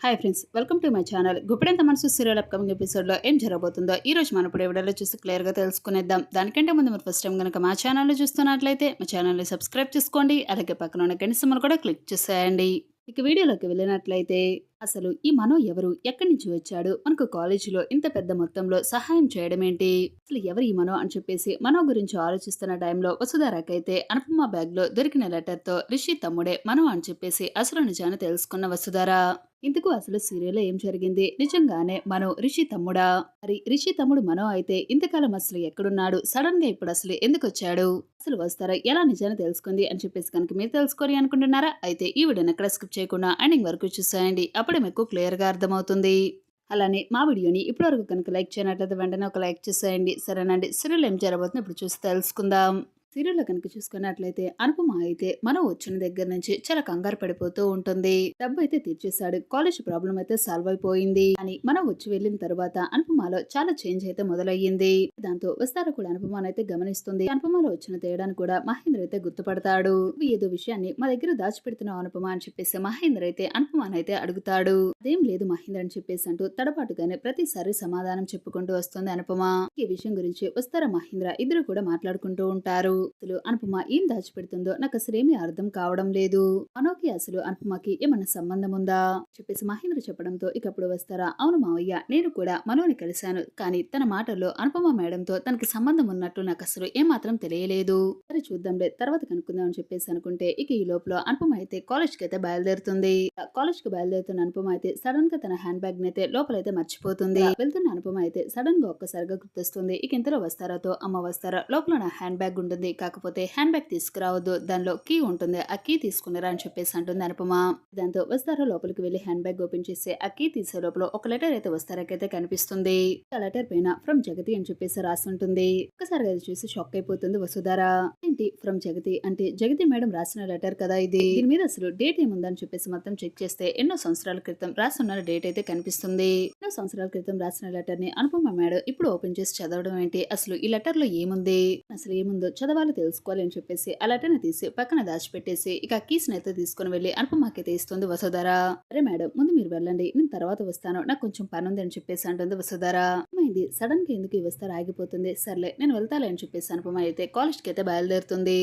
Hi friends welcome to my channel Guppedantha Manasu serial upcoming ఎపిసోడ్లో ఏం జరగబోతుందో ఈ రోజు మనం ఇప్పుడు వీడియోలో చూసి క్లియర్గా తెలుసుకునేద్దాం. దానికంటే ముందు మీరు ఫస్ట్ టైం కనుక మా ఛానల్లో చూస్తున్నట్లయితే మా ఛానల్ని సబ్స్క్రైబ్ చేసుకోండి. అలాగే పక్కన ఉన్న గంట కూడా క్లిక్ చేసేయండి. ఇక వీడియోలోకి వెళ్ళినట్లయితే అసలు ఈ మనో ఎవరు? ఎక్కడి నుంచి వచ్చాడు? మనకు కాలేజీలో ఇంత పెద్ద మొత్తంలో సహాయం చేయడం ఏంటి? అసలు ఎవరు ఈ మనో అని చెప్పేసి మనో గురించి ఆలోచిస్తున్న టైంలో వసుధారకైతే అనుపమ బ్యాగ్లో దొరికిన లెటర్తో రిషి తమ్ముడే మనో అని చెప్పేసి అసలు నిజాన్ని తెలుసుకున్న వసుధార. ఇందుకు అసలు సీరియల్ ఏం జరిగింది? నిజంగానే మనో రిషి తమ్ముడా? మరి రిషి తమ్ముడు మనో అయితే ఇంతకాలం అసలు ఎక్కడున్నాడు? సడన్గా ఇప్పుడు అసలు ఎందుకు వచ్చాడు అసలు వస్తారా? ఎలా నిజాన్ని తెలుసుకుంది? అని చెప్పేసి కనుక మీరు తెలుసుకోవాలి అనుకుంటున్నారా? అయితే ఈ వీడియోని ఎక్కడ స్కిప్ చేయకుండా ఎండింగ్ వరకు చూసేయండి. అప్పుడే మీకు క్లియర్గా అర్థమవుతుంది. అలానే మా వీడియోని ఇప్పటివరకు కనుక లైక్ చేయనట్లయితే వెంటనే ఒక లైక్ చేసేయండి. సరేనండి. సీరియల్ ఏం జరగబోతుంది ఇప్పుడు చూసి తెలుసుకుందాం. సీరియల్లో కనుక చూసుకున్నట్లయితే అనుపమ అయితే మనం వచ్చిన దగ్గర నుంచి చాలా కంగారు పడిపోతూ ఉంటుంది. డబ్బు అయితే తీర్చేశాడు. కాలేజ్ ప్రాబ్లం అయితే సాల్వ్ అయిపోయింది అని మనం వచ్చి వెళ్ళిన తర్వాత అనుపమలో చాలా చేంజ్ అయితే మొదలయ్యింది. దాంతో వస్తారా కూడా అనుపమానైతే గమనిస్తుంది. అనుపమలో వచ్చిన తేడాను కూడా మహేంద్ర అయితే గుర్తుపడతాడు. ఏదో విషయాన్ని మా దగ్గర దాచిపెడుతున్నావు అనుపమ అని చెప్పేసి మహేంద్ర అయితే అనుపమానైతే అయితే అడుగుతాడు. అదేం లేదు మహేంద్ర అని చెప్పేసి అంటూ తడపాటుగానే ప్రతిసారి సమాధానం చెప్పుకుంటూ వస్తుంది అనుపమ. ఈ విషయం గురించి వస్తారా మహేంద్ర? ఇద్దరు కూడా మాట్లాడుకుంటూ ఉంటారు. అసలు అనుపమ ఏం దాచిపెడుతుందో నాకు అసలు ఏమీ అర్థం కావడం లేదు. మనోకి అసలు అనుపమకి ఏమన్నా సంబంధం ఉందా? చెప్పేసి మహేంద్ర చెప్పడంతో ఇకప్పుడు వస్తారా? అవును మావయ్య నేను కూడా మనోని కలిశాను. కానీ తన మాటల్లో అనుపమ మేడంతో తనకి సంబంధం ఉన్నట్టు నాకు అసలు ఏమాత్రం తెలియలేదు. సరే చూద్దాంలే తర్వాత కనుక్కుందాం అని చెప్పేసి అనుకుంటే ఇక ఈ లోపల అనుపమ అయితే కాలేజ్కి అయితే బయలుదేరుతుంది. కాలేజ్కి బయలుదేరుతున్న అనుపమ అయితే సడన్గా తన హ్యాండ్ బ్యాగ్ అయితే లోపలైతే మర్చిపోతుంది. వెళ్తున్న అనుపమ అయితే సడన్గా ఒక్కసారిగా గుర్తొస్తుంది. ఇక ఇంతలో వస్తారాతో అమ్మ వస్తారా? లోపల నా హ్యాండ్ బ్యాగ్ ఉంటుంది. కాకపోతే హ్యాండ్ బ్యాగ్ తీసుకురావద్దు. దానిలో కీ ఉంటుంది. ఆ కీ తీసుకున్నారా అని చెప్పేసి అంటుంది అనుపమ. దాంతో వస్తారా లోపలికి వెళ్ళి హ్యాండ్ బ్యాగ్ ఓపెన్ చేసి ఆ కీ తీసే లోపల ఒక లెటర్ అయితే వస్తారాకైతే కనిపిస్తుంది. ఆ లెటర్ పైన ఫ్రమ్ జగతి అని చెప్పేసి రాసి ఉంటుంది. ఒక్కసారిగా అది చూసి షాక్ అయిపోతుంది వసుధార. ఏంటి ఫ్రమ్ జగతి? అంటే జగతి మేడం రాసిన లెటర్ కదా ఇది. దీని మీద అసలు డేట్ ఏముందని చెప్పేసి మొత్తం చెక్ చేస్తే ఎన్నో సంవత్సరాల క్రితం రాసున్న డేట్ అయితే కనిపిస్తుంది. ఎన్నో సంవత్సరాల క్రితం రాసిన లెటర్ని అనుపమ మేడం ఇప్పుడు ఓపెన్ చేసి చదవడం ఏంటి? అసలు ఈ లెటర్లో ఏముంది? అసలు ఏముందో చదవాలి తెలుసుకోవాలి అని చెప్పేసి ఆ లెటర్ని తీసి పక్కన దాచిపెట్టేసి ఇక కీస్ అయితే తీసుకుని వెళ్ళి అనుపమకైతే ఇస్తుంది వసుధర. అరే మేడం ముందు మీరు వెళ్ళండి. నేను తర్వాత వస్తాను. నాకు కొంచెం పని ఉంది అని చెప్పేసి అంటుంది వసుధర. ఏమైంది? సడన్గా ఎందుకు ఈ వస్తారు ఆగిపోతుంది? సర్లే నేను వెళ్తాలే అని చెప్పేసి అనుపమ అయితే కాలేజ్కి అయితే బయలుదేరుతుంది.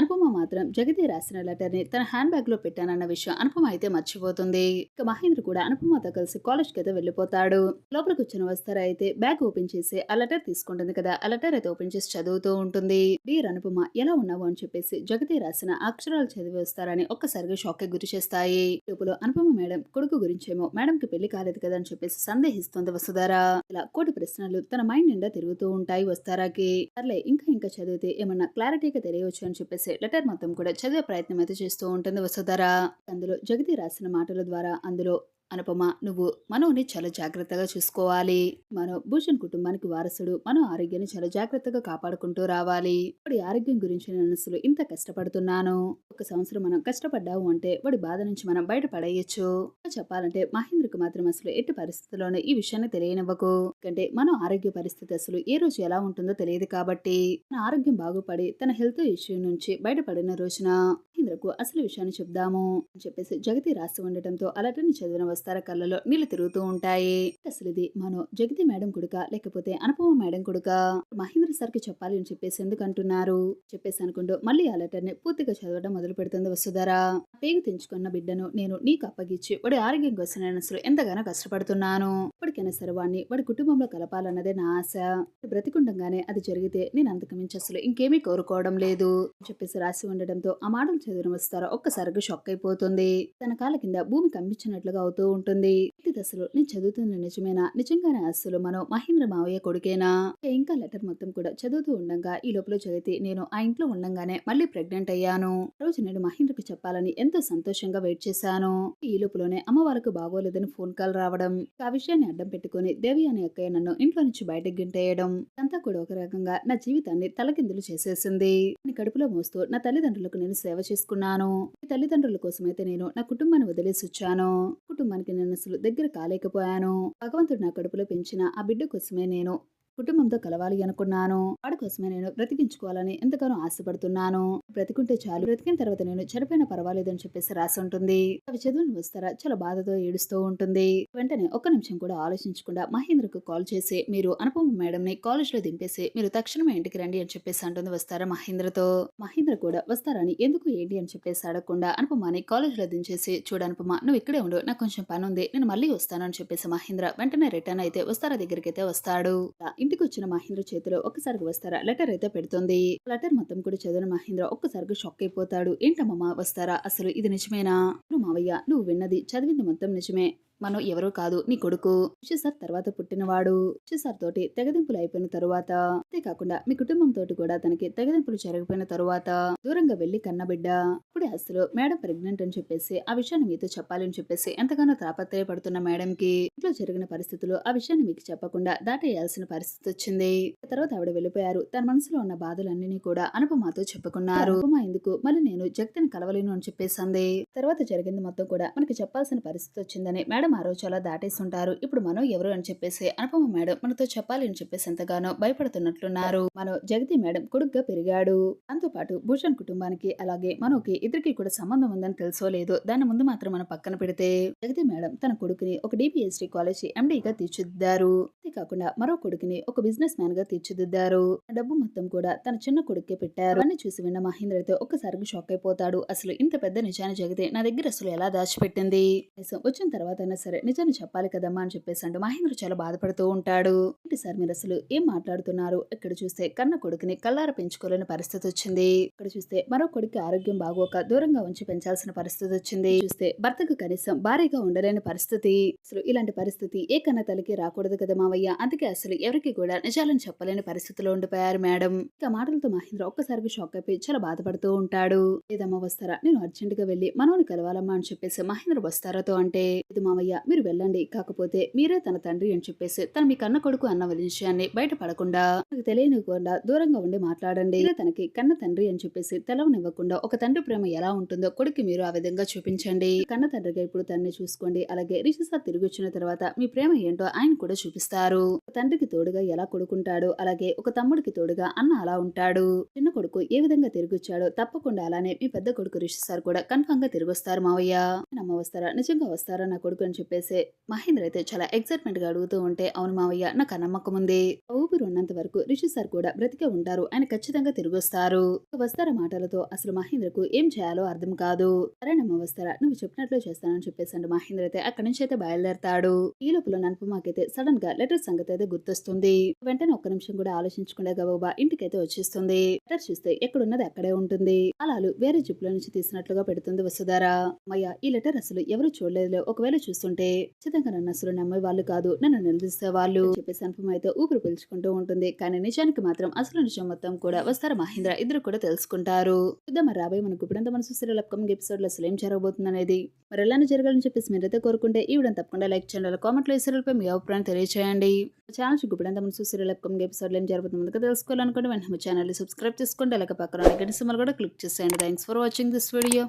అనుపమ మాత్రం జగతి రాసిన లెటర్ని తన హ్యాండ్ బ్యాగ్లో పెట్టానన్న విషయం అనుపమ అయితే మర్చిపోతుంది. ఇక మహేంద్ర కూడా అనుపమతో కలిసి కాలేజ్కి అయితే వెళ్ళిపోతాడు. లోపలికి వచ్చిన వస్తారా అయితే బ్యాగ్ ఓపెన్ చేసి ఆ లెటర్ తీసుకుంటుంది కదా ఆ లెటర్ అయితే ఓపెన్ చేసి చదువుతూ ఉంటుంది. డియర్ అనుపమ ఎలా ఉన్నావు? అని చెప్పేసి జగతి రాసిన అక్షరాలు చదివి వస్తారని ఒక్కసారిగా షాక్కి గురి చేస్తాయి. లోపల అనుపమ మేడం కొడుకు గురించేమో మేడం కి పెళ్ళి కాలేదు కదా అని చెప్పేసి సందేహిస్తుంది వసుధార. ఇలా కోటి ప్రశ్నలు తన మైండ్ నిండా తిరుగుతూ ఉంటాయి వస్తారాకి. సర్లే ఇంకా ఇంకా చదివితే ఏమన్నా క్లారిటీగా తెలియవచ్చు అని చెప్పేసి లెటర్ మొత్తం కూడా చదివే ప్రయత్నం అయితే చేస్తూ ఉంటుంది వసుధార. అందులో జగతి రాసిన మాటల ద్వారా అందులో అనుపమ నువ్వు మనోని చాలా జాగ్రత్తగా చూసుకోవాలి. మనో భూషణ్ కుటుంబానికి వారసుడు. మనో ఆరోగ్యాన్ని చాలా జాగ్రత్తగా కాపాడుకుంటూ రావాలి. వాడి ఆరోగ్యం గురించి మనసులు ఇంత కష్టపడుతున్నాను. ఒక సంవత్సరం మనం కష్టపడ్డావు అంటే వాడి బాధ నుంచి మనం బయటపడేయచ్చు. చెప్పాలంటే మహేంద్రకు మాత్రం అసలు ఎట్టి పరిస్థితుల్లోనే ఈ విషయాన్ని తెలియనివ్వకు. ఎందుకంటే మన ఆరోగ్య పరిస్థితి అసలు ఏ రోజు ఎలా ఉంటుందో తెలియదు కాబట్టి తన ఆరోగ్యం బాగుపడి తన హెల్త్ ఇష్యూ నుంచి బయటపడిన రోజున మహేంద్రకు అసలు విషయాన్ని చెప్దాము అని చెప్పేసి జగతి రాసి ఉండటంతో అలటని చదివిన వస్తార కళ్ళలో నీళ్ళు తిరుగుతూ ఉంటాయి. అసలు ఇది మనో జగతి మేడం కొడుక లేకపోతే అనుపమ మేడం కొడుక? మహేంద్ర సార్కి చెప్పాలి అని చెప్పేసి ఎందుకంటున్నారు చెప్పేసి అనుకుంటూ మళ్ళీ ఆ లెటర్ని పూర్తిగా చదవడం మొదలు పెడుతుంది వసుధర. పేగు తెంచుకున్న బిడ్డను నేను నీకు అప్పగిచ్చి వాడి ఆరోగ్యం కోసం నేను అసలు ఎంతగానో కష్టపడుతున్నాను. ఇప్పటికైనా సరే వాడిని వాడి కుటుంబంలో కలపాలన్నదే నా ఆశ. బ్రతికుండగానే అది జరిగితే నేను అంతకు మించి అసలు ఇంకేమీ కోరుకోవడం లేదు చెప్పేసి రాసి ఉండడంతో ఆ మాటలు చదివిన వస్తారా ఒక్కసారిగా షాక్ అయిపోతుంది. తన కాళ్ళ కింద భూమి కంపించినట్లుగా అవుతూ ఉంటుంది. ఇది దశలో నేను చదువుతున్న నిజమేనా? నిజంగానే అసలు మనం మహేంద్ర మావయ్య కొడుకేనా? ఇంకా లెటర్ మొత్తం కూడా చదువుతూ ఉండగా ఈ లోపల చదివితే నేను ఆ ఇంట్లో ఉండంగానే మళ్ళీ ప్రెగ్నెంట్ అయ్యాను. రోజు నేను మహేంద్రకి చెప్పాలని ఎంతో సంతోషంగా వెయిట్ చేశాను. ఈ లోపలనే అమ్మ వాళ్ళకు బాగోలేదని ఫోన్ కాల్ రావడం ఆ విషయాన్ని అడ్డం పెట్టుకుని దేవి అనే అక్కయ్య నన్ను ఇంట్లో నుంచి బయటకు గింటేయడం అంతా కూడా ఒక రకంగా నా జీవితాన్ని తలకిందులు చేసేసింది. కడుపులో మోస్తూ నా తల్లిదండ్రులకు నేను సేవ చేసుకున్నాను. ఈ తల్లిదండ్రుల కోసమైతే నేను నా కుటుంబాన్ని వదిలేసి వచ్చాను. కుటుంబానికి నేను దగ్గర కాలేకపోయాను. భగవంతుడు నా కడుపులో పెంచిన ఆ బిడ్డ కోసమే నేను కుటుంబంతో కలవాలి అనుకున్నాను. వాడి కోసమే నేను బ్రతికించుకోవాలని ఎంతగానో ఆశపడుతున్నాను. బ్రతికుంటే చాలు. బ్రతికిన తర్వాత నేను చనిపోయినా పర్వాలేదని చెప్పేసి రాసి ఉంటుంది. అవి చదువుని వస్తారా? చాలా బాధతో ఏడుస్తూ ఉంటుంది. వెంటనే ఒక్క నిమిషం కూడా ఆలోచించకుండా మహేంద్రకు కాల్ చేసి మీరు అనుపమ మేడం ని కాలేజ్లో దింపేసి మీరు తక్షణమే ఇంటికి రండి అని చెప్పేసి అంటుంది వస్తారా మహేంద్రతో. మహేంద్ర కూడా వస్తారని? ఎందుకు ఏంటి? అని చెప్పేసి అడగకుండా అనుపమాని కాలేజ్లో దించేసి చూడు అనుపమ నువ్వు ఇక్కడే ఉండు. నాకు కొంచెం పని ఉంది నేను మళ్ళీ వస్తాను అని చెప్పేసి మహేంద్ర వెంటనే రిటర్న్ అయితే వస్తారా దగ్గరికి అయితే వస్తాడు ఇంటికి వచ్చిన మహేంద్ర చేతిలో ఒక్కసారిగా వస్తారా? లెటర్ అయితే పెడుతుంది. లెటర్ మొత్తం కూడా చదివిన మహేంద్ర ఒక్కసారిగా షాక్ అయిపోతాడు. ఏంటమ్మమ్మ వస్తారా? అసలు ఇది నిజమేనా? మావయ్య నువ్వు విన్నది చదివింది మొత్తం నిజమే. మనం ఎవరో కాదు నీ కొడుకు. సార్ తర్వాత పుట్టినవాడు. సార్ తోటి తెగదింపులు అయిపోయిన తరువాత అంతేకాకుండా మీ కుటుంబం తోటి కూడా తనకి తెగదింపులు జరిగిపోయిన తరువాత దూరంగా వెళ్ళి కన్నబిడ్డ. ఇప్పుడే అసలు మేడం ప్రెగ్నెంట్ అని చెప్పేసి ఆ విషయాన్ని మీతో చెప్పాలని చెప్పేసి ఎంతగానో తాపత్రయపడుతున్న మేడం కి ఇంట్లో జరిగిన పరిస్థితులు ఆ విషయాన్ని మీకు చెప్పకుండా దాటేయాల్సిన పరిస్థితి వచ్చింది. ఆ తర్వాత ఆవిడ వెళ్ళిపోయారు. తన మనసులో ఉన్న బాధలన్నీ కూడా అనుపమాతో చెప్పుకున్నారు. అనుపమ ఎందుకు? మళ్ళీ నేను జగతిని కలవలేను అని చెప్పేసింది తర్వాత జరిగింది మొత్తం కూడా మనకి చెప్పాల్సిన పరిస్థితి వచ్చిందని మేడం ఆ రోజు అలా దాటేస్తుంటారు. ఇప్పుడు మనం ఎవరు అని చెప్పేసి అనుపమ మేడం మనతో చెప్పాలి అని చెప్పేసి ఎంతగానో భయపడుతున్నట్లున్నారు. మనం జగతి మేడం కొడుగ్గా పెరిగాడు. దాంతో భూషణ్ కుటుంబానికి అలాగే మనోకి ఇద్దరికి కూడా సంబంధం ఉందని తెలుసో లేదో దాని ముందు మాత్రం మనం పక్కన పెడితే జగతి మేడం తన కొడుకుని ఒక డిపిఎస్డి కాలేజీ ఎండీగా తీర్చిదిద్దారు. అంతేకాకుండా మరో కొడుకుని ఒక బిజినెస్ మ్యాన్గా తీర్చిదిద్దారు డబ్బు మొత్తం కూడా తన చిన్న కొడుకే పెట్టారు. అన్ని చూసి విన్న మహేంద్ర అయితే ఒక్కసారిగా షాక్ అయిపోతాడు. అసలు ఇంత పెద్ద నిజాన్ని జగతి నా దగ్గర అసలు ఎలా దాచిపెట్టింది? వచ్చిన తర్వాత సరే నిజాన్ని చెప్పాలి కదమ్మా అని చెప్పేసి మహేంద్ర చాలా బాధపడుతూ ఉంటాడు. ఏంటి సార్ మీరు అసలు ఏం మాట్లాడుతున్నారు? ఇక్కడ చూస్తే కన్న కొడుకుని కల్లార పెంచుకోలేని పరిస్థితి వచ్చింది. ఇక్కడ చూస్తే మరో కొడుకు ఆరోగ్యం బాగోక దూరంగా ఉంచి పెంచాల్సిన పరిస్థితి వచ్చింది. చూస్తే భర్తకు కనీసం భారీగా ఉండలేని పరిస్థితి. అసలు ఇలాంటి పరిస్థితి ఏ కన్న తల్లికి రాకూడదు కదా మావయ్య? అందుకే అసలు ఎవరికి కూడా నిజాలను చెప్పలేని పరిస్థితిలో ఉండిపోయారు మేడం. ఇక మాటలతో మహేంద్ర ఒక్కసారికి షాక్ అయిపోయి చాలా బాధపడుతూ ఉంటాడు. లేదమ్మా వస్తారా? నేను అర్జెంట్గా వెళ్ళి మనోని కలవాలమ్మా అని చెప్పేసి మహేంద్ర వస్తారాతో అంటే ఇది మావయ్య మీరు వెళ్ళండి. కాకపోతే మీరే తన తండ్రి అని చెప్పేసి తన మీ కన్న కొడుకు అన్న విషయాన్ని బయటపడకుండా నాకు తెలియనివ్వకుండా దూరంగా ఉండి మాట్లాడండి. తనకి కన్న తండ్రి అని చెప్పేసి తెలవనివ్వకుండా ఒక తండ్రి ప్రేమ ఎలా ఉంటుందో కొడుకు మీరు ఆ విధంగా చూపించండి. కన్న తండ్రిగా ఇప్పుడు తన్ని చూసుకోండి. అలాగే రిషి సార్ తిరిగి వచ్చిన తర్వాత మీ ప్రేమ ఏంటో ఆయన కూడా చూపిస్తారు. తండ్రికి తోడుగా ఎలా కొడుకుంటాడు అలాగే ఒక తమ్ముడికి తోడుగా అన్న అలా ఉంటాడు. చిన్న కొడుకు ఏ విధంగా తిరిగి వచ్చాడో తప్పకుండా అలానే మీ పెద్ద కొడుకు రిషి సార్ కూడా కన్ఫామ్గా తిరిగి వస్తారు మావయ్య. నమ్మ వస్తారా నిజంగా వస్తారా నా కొడుకు అని చెప్పేసి మహేంద్ర అయితే చాలా ఎక్సైట్మెంట్గా అడుగుతూ ఉంటే అవును మావయ్య నాకు నమ్మకం ఉంది. ఊపిరి ఉన్నంత వరకు రిషి సార్ కూడా బ్రతికే ఉంటారు. ఆయన ఖచ్చితంగా తిరిగి వస్తారు వస్తారా మాటలతో అసలు మహేంద్రకు ఏం చేయాలో అర్థం కాదు. సరేనమ్మ వస్తారా నువ్వు చెప్పినట్లు చేస్తానని చెప్పేసి అంటే మహేంద్ర అయితే అక్కడి నుంచి అయితే బయలుదేరతాడు. ఈ లోపల ననుపమాకైతే సడన్గా లెటర్ సంగతి అయితే గుర్తొస్తుంది. వెంటనే ఒక్క నిమిషం కూడా ఆలోచించకుండా గబాబా ఇంటికైతే వచ్చేస్తుంది. లెటర్ చూస్తే ఎక్కడున్నది అక్కడే ఉంటుంది. అలాలు వేరే జిప్లో నుంచి తీసినట్లుగా పెడుతుంది వసుధారా. అమ్మయ్య ఈ లెటర్ అసలు ఎవరు చూడలేదు ఒకవేళ చూస్తుంటే ఖచ్చితంగా నన్ను అసలు నమ్మే వాళ్ళు కాదు. నన్ను నిలదీసే వాళ్ళు చెప్పేసి అనుపమ అయితే ఊపిరి పీల్చుకుంటూ ఉంటుంది. కానీ నిజానికి మాత్రం అసలు నిజం మొత్తం కూడా వస్తారా మహేంద్ర? ఇద్దరు కూడా తెలుసుకుంటారు. ఇద్దరు మరి రాబోయే మనకు ఇప్పుడంతా మన సీరియల్ అప్కమింగ్ ఎపిసోడ్లో అసలు ఏం జరగబోతుంది అనేది మరి ఎలానే జరగాలని చెప్పేసి మీరైతే కోరుకుంటే ఈ వీడియో తప్పకుండా లైక్ చేయండి. కామెంట్లో ఈ సీరియల్ మీ అభిప్రాయం తెలియచేయండి. ఛానల్ ఇప్పుడంతా మనసు సీరియల్ అప్కమింగ్ ఎపిసోడ్ ఏం జరుగుతుంది ముందుగా తెలుసుకోవాలనుకుంటే వెంటనే ఛానల్ సబ్స్క్రైబ్ చేసుకోండి అలాగే పక్కన గంట సింబల్ కూడా క్లిక్ చేసేయండి. Thanks for watching this video.